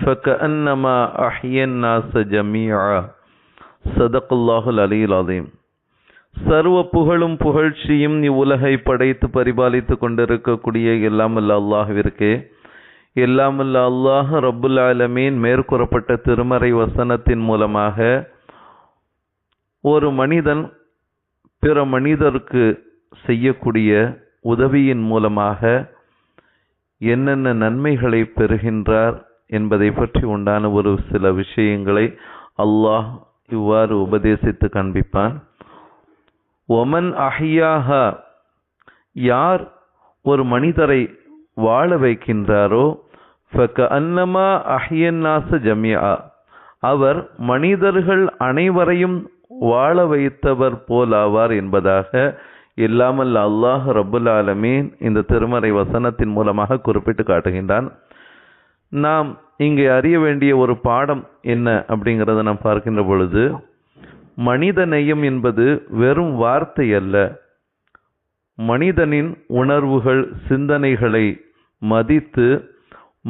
ஃபக்கன்னமா அஹ்யன் நாச ஜமீஆ சதக்குல்லாஹுல் அலியுல் அதீம் சர்வ புகழும் புகழ்ச்சியும் இவ்வுலகை படைத்து பரிபாலித்து கொண்டிருக்கக்கூடிய எல்லாமல்ல அல்லாஹிற்கே எல்லாமல்ல அல்லாஹ் ரப்புல் ஆலமீன் மேற்கூறப்பட்ட திருமறை வசனத்தின் மூலமாக ஒரு மனிதன் பிற மனிதருக்கு செய்யக்கூடிய உதவியின் மூலமாக என்னென்ன நன்மைகளை பெறுகின்றார் என்பதை பற்றி உண்டான ஒரு சில விஷயங்களை அல்லாஹ் இவ்வாறு உபதேசித்து காண்பிப்பான். ஒமன் அஹியாக யார் ஒரு மனிதரை வாழ வைக்கின்றாரோ ஃபக்க அன்னமா அஹியன்னாச ஜமியா அவர் மனிதர்கள் அனைவரையும் வாழ வைத்தவர் போலாவார் என்பதாக இல்லாமல் அல்லாஹ் ரபுல் ஆலமீன் இந்த திருமறை வசனத்தின் மூலமாக குறிப்பிட்டு காட்டுகின்றான். நாம் இங்கே அறிய வேண்டிய ஒரு பாடம் என்ன அப்படிங்கிறத நாம் பார்க்கின்ற பொழுது மனித நேயம் என்பது வெறும் வார்த்தை அல்ல. மனிதனின் உணர்வுகள் சிந்தனைகளை மதித்து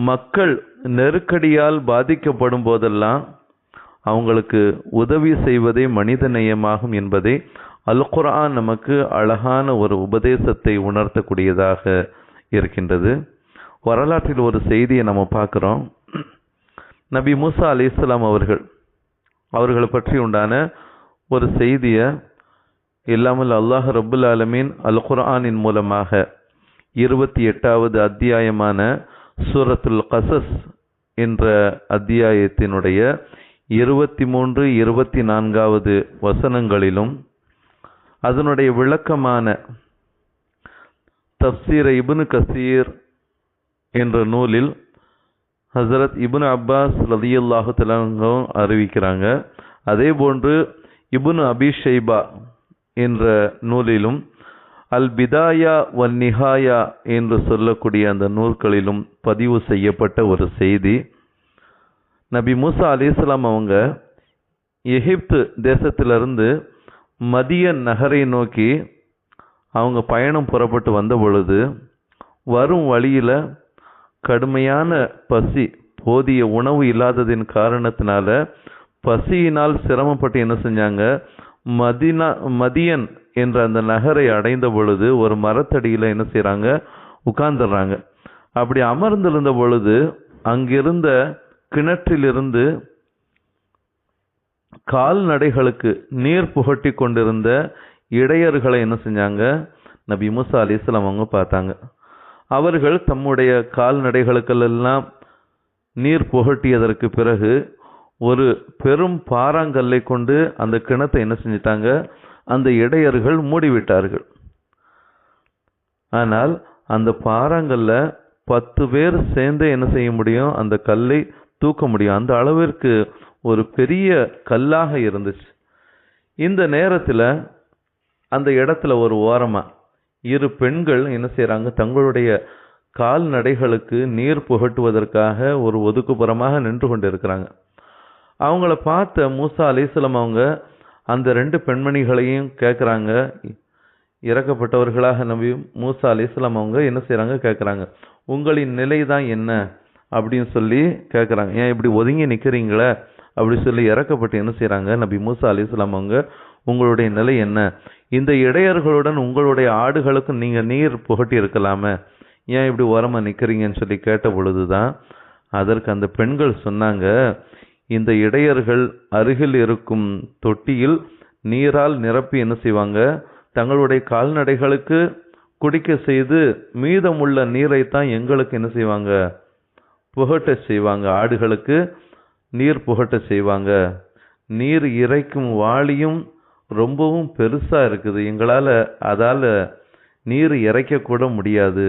மக்கள் நெருக்கடியால் பாதிக்கப்படும் போதெல்லாம் அவங்களுக்கு உதவி செய்வதே மனித நேயமாகும் என்பதை அல் குர்ஆன் நமக்கு அழகான ஒரு உபதேசத்தை உணர்த்தக்கூடியதாக இருக்கின்றது. வரலாற்றில் ஒரு செய்தியை நம்ம பார்க்குறோம். நபி மூசா அலி இஸ்லாம் அவர்கள் அவர்களை பற்றி உண்டான ஒரு செய்தியை இல்லாமல் அல்லாஹ் ரபுல் ஆலமீன் அல் குர்ஆனின் மூலமாக இருபத்தி எட்டாவது அத்தியாயமான சூரத்துல் கசஸ் என்ற அத்தியாயத்தினுடைய இருபத்தி மூன்று இருபத்தி நான்காவது வசனங்களிலும் அதனுடைய விளக்கமான தப்சீர இபுனு கசீர் என்ற நூலில் ஹசரத் இபுன் அப்பாஸ் ரதியுல்லாஹு தலாங்கவும் அறிவிக்கிறாங்க. அதே போன்று இபுனு அபி ஷைபா என்ற நூலிலும் அல் பிதாயா வன் நிஹாயா என்று சொல்லக்கூடிய அந்த நூல்களிலும் பதிவு செய்யப்பட்ட ஒரு செய்தி. நபி மூசா அலிஸ்லாம் அவங்க எகிப்து தேசத்திலிருந்து மதிய நகரை நோக்கி அவங்க பயணம் புறப்பட்டு வந்த பொழுது வரும் வழியில் கடுமையான பசி போதிய உணவு இல்லாததின் காரணத்தினால பசியினால் சிரமப்பட்டு என்ன செஞ்சாங்க? மதினா மதியன் என்ற அந்த நகரை அடைந்த பொழுது ஒரு மரத்தடியில் என்ன செய்கிறாங்க உட்கார்ந்துடுறாங்க. அப்படி அமர்ந்திருந்த பொழுது அங்கிருந்த கிணற்றிலிருந்து கால்நடைகளுக்கு நீர் புகட்டி கொண்டிருந்த இடையர்களை என்ன செஞ்சாங்க? நபி முசா அலிஸ்லாம் அவங்க பார்த்தாங்க. அவர்கள் தம்முடைய கால்நடைகளுக்கெல்லாம் நீர் புகட்டியதற்கு பிறகு ஒரு பெரும் பாறாங்கல்லை கொண்டு அந்த கிணத்தை என்ன செஞ்சிட்டாங்க? அந்த இடையர்கள் மூடிவிட்டார்கள். ஆனால் அந்த பாறாங்கல்ல பத்து பேர் சேர்ந்து என்ன செய்ய முடியும்? அந்த கல்லை தூக்க முடியும். அந்த அளவிற்கு ஒரு பெரிய கல்லாக இருந்துச்சு. இந்த நேரத்தில் அந்த இடத்துல ஒரு ஓரமாக இரு பெண்கள் என்ன செய்கிறாங்க தங்களுடைய கால்நடைகளுக்கு நீர் புகட்டுவதற்காக ஒரு ஒதுக்குப்புறமாக நின்று கொண்டு இருக்கிறாங்க அவங்கள பார்த்த மூசா அலிஸ்லம் அவங்க அந்த ரெண்டு பெண்மணிகளையும் கேட்குறாங்க இறக்கப்பட்டவர்களாக நம்பி மூசா அலிஸ்லாம் அவங்க என்ன செய்கிறாங்க கேட்குறாங்க உங்களின் நிலை தான் என்ன? அப்படின்னு சொல்லி கேட்குறாங்க ஏன் இப்படி ஒதுங்கி நிற்கிறீங்களே அப்படி சொல்லி இறக்கப்பட்டு என்ன செய்கிறாங்க நபி மூசா அலிஸ்லாம் அவங்க உங்களுடைய நிலை என்ன? இந்த இடையர்களுடன் உங்களுடைய ஆடுகளுக்கும் நீங்கள் நீர் புகட்டி இருக்கலாமே. ஏன் இப்படி ஓரமாக நிற்கிறீங்கன்னு சொல்லி கேட்ட பொழுது தான் அதற்கு அந்த பெண்கள் சொன்னாங்க இந்த இடையர்கள் அருகில் இருக்கும் தொட்டியில் நீரால் நிரப்பி என்ன செய்வாங்க? தங்களுடைய கால்நடைகளுக்கு குடிக்க செய்து மீதமுள்ள நீரைத்தான் எங்களுக்கு என்ன செய்வாங்க? புகட்ட செய்வாங்க. ஆடுகளுக்கு நீர் புகட்ட செய்வாங்க. நீர் இறைக்கும் வாளியும் ரொம்பவும் பெருசாக இருக்குது. எங்களால் அதால் நீர் இறைக்கக்கூட முடியாது.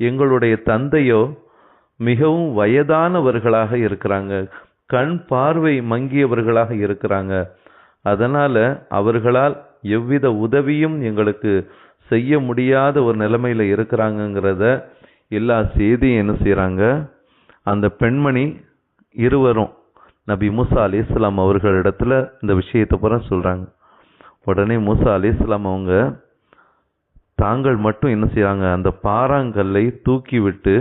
எங்களுடைய தந்தையோ மிகவும் வயதானவர்களாக இருக்கிறாங்க. கண் பார்வை மங்கியவர்களாக இருக்கிறாங்க. அதனால் அவர்களால் எவ்வித உதவியும் எங்களுக்கு செய்ய முடியாத ஒரு நிலைமையில் இருக்கிறாங்கங்கிறத எல்லா செய்தியும் என்ன செய்கிறாங்க அந்த பெண்மணி இருவரும் நபி மூசா அலி இஸ்லாம் அவர்களிடத்துல இந்த விஷயத்தை பூரா சொல்கிறாங்க உடனே மூசா அலி இஸ்லாம் அவங்க தாங்கள் மட்டும் என்ன செய்கிறாங்க அந்த பாறாங்கல்லை தூக்கி விட்டு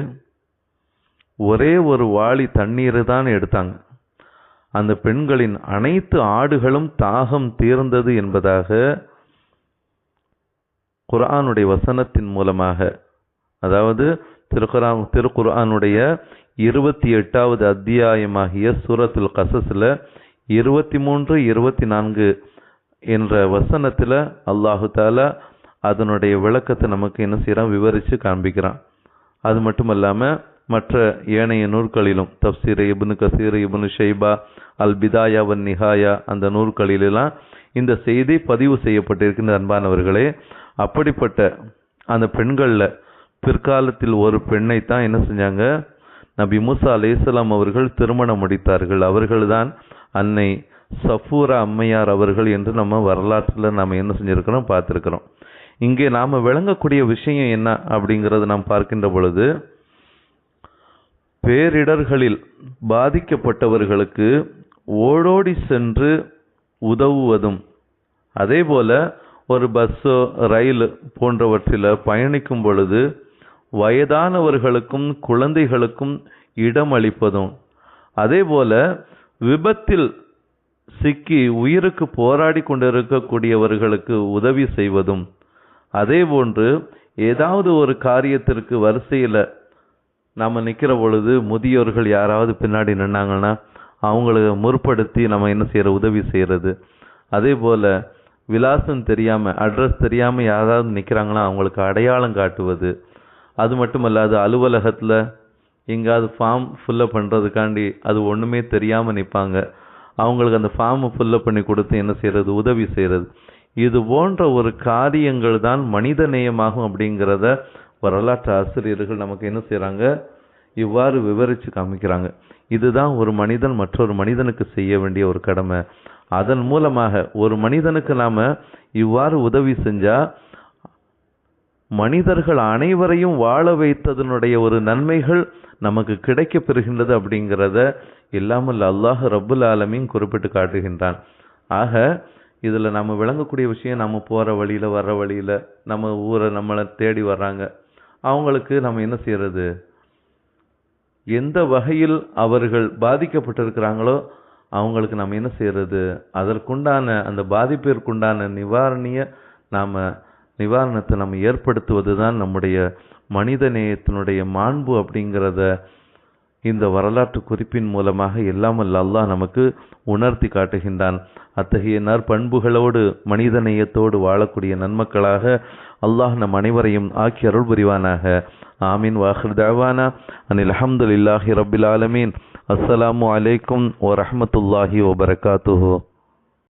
ஒரே ஒரு வாளி தண்ணீர் தான் எடுத்தாங்க. அந்த பெண்களின் அனைத்து ஆடுகளும் தாகம் தீர்ந்தது என்பதாக குர்ஆனுடைய வசனத்தின் மூலமாக அதாவது திருக்குரான் திருக்குர்ஆனுடைய இருபத்தி எட்டாவது அத்தியாயமாகிய சூரத்துல் கசஸில் இருபத்தி மூன்று இருபத்தி நான்கு என்ற வசனத்தில் அல்லாஹு தாலா அதனுடைய விளக்கத்தை நமக்கு என்ன செய்கிறான் விவரித்து காண்பிக்கிறான். அது மட்டும் இல்லாமல் மற்ற ஏனைய நூற்களிலும் தப்சீர் இபுனு கசீர் இபுனு ஷைபா அல் பிதாயா வன் நிஹாயா அந்த நூற்களிலெல்லாம் இந்த செய்தி பதிவு செய்யப்பட்டிருக்கின்ற அன்பானவர்களே அப்படிப்பட்ட அந்த பெண்களில் பிற்காலத்தில் ஒரு பெண்ணை தான் என்ன செஞ்சாங்க? நபி மூசா அலைஹிஸ்ஸலாம் அவர்கள் திருமணம் முடித்தார்கள். அவர்கள்தான் அன்னை சஃபூரா அம்மையார் அவர்கள் என்று நம்ம வரலாற்றில் நாம் என்ன செஞ்சுருக்கிறோம் பார்த்துருக்குறோம் இங்கே நாம் விளங்கக்கூடிய விஷயம் என்ன அப்படிங்கிறது நாம் பார்க்கின்ற பொழுது பேரிடர்களில் பாதிக்கப்பட்டவர்களுக்கு ஓடோடி சென்று உதவுவதும் அதேபோல ஒரு பஸ்ஸோ ரயில் போன்றவற்றில் பயணிக்கும் பொழுது வயதானவர்களுக்கும் குழந்தைகளுக்கும் இடம் அளிப்பதும் அதேபோல விபத்தில் சிக்கி உயிருக்கு போராடி கொண்டிருக்கக்கூடியவர்களுக்கு உதவி செய்வதும் அதேபோன்று ஏதாவது ஒரு காரியத்திற்கு வரிசையில் நம்ம நிற்கிற பொழுது முதியோர்கள் யாராவது பின்னாடி நின்னாங்கன்னா அவங்கள முற்படுத்தி நம்ம என்ன செய்கிற உதவி செய்கிறது அதே போல் விலாசம் தெரியாமல் அட்ரஸ் தெரியாமல் யாராவது நிற்கிறாங்கன்னா அவங்களுக்கு அடையாளம் காட்டுவது. அது மட்டும் இல்லாது அலுவலகத்தில் எங்காவது ஃபார்ம் ஃபில்லப் பண்ணுறதுக்காண்டி அது ஒன்றுமே தெரியாமல் நிற்பாங்க அவங்களுக்கு அந்த ஃபார்மை ஃபில்லப் பண்ணி கொடுத்து என்ன செய்கிறது உதவி செய்கிறது இது போன்ற ஒரு காரியங்கள் தான் மனித நேயமாகும் அப்படிங்கிறத வரலாற்று ஆசிரியர்கள் நமக்கு என்ன செய்கிறாங்க இவ்வாறு விவரித்து காமிக்கிறாங்க. இதுதான் ஒரு மனிதன் மற்றொரு மனிதனுக்கு செய்ய வேண்டிய ஒரு கடமை. அதன் மூலமாக ஒரு மனிதனுக்கு நாம் இவ்வாறு உதவி செஞ்சால் மனிதர்கள் அனைவரையும் வாழ வைத்ததனுடைய ஒரு நன்மைகள் நமக்கு கிடைக்க பெறுகின்றது அப்படிங்கிறத இல்லாமல் அல்லாஹ் ரப்புல் ஆலமின் குறிப்பிட்டு காட்டுகின்றான். ஆக இதில் நம்ம விளங்கக்கூடிய விஷயம் நம்ம போகிற வழியில் வர்ற வழியில் நம்ம ஊரை நம்மளை தேடி வர்றாங்க. அவங்களுக்கு நம்ம என்ன செய்கிறது எந்த வகையில் அவர்கள் பாதிக்கப்பட்டிருக்கிறாங்களோ அவங்களுக்கு நம்ம என்ன செய்கிறது அதற்குண்டான அந்த பாதிப்பிற்குண்டான நிவாரணியை நாம் நிவாரணத்தை நம்ம ஏற்படுத்துவது தான் நம்முடைய மனித நேயத்தினுடைய மாண்பு அப்படிங்கிறத இந்த வரலாற்று குறிப்பின் மூலமாக எல்லாமல் அல்லாஹ் நமக்கு உணர்த்தி காட்டுகின்றான். அத்தகைய நற்பண்புகளோடு மனித நேயத்தோடு வாழக்கூடிய நன்மக்களாக அல்லாஹ் நம் அனைவரையும் ஆக்கி அருள் புரிவானாக. ஆமீன். வாஹிர் தாவானா அனில் அஹமதுல்லாஹி ரபில் ஆலமீன். அஸ்ஸலாமு அலைக்கும் ஓ வபரகாத்துஹு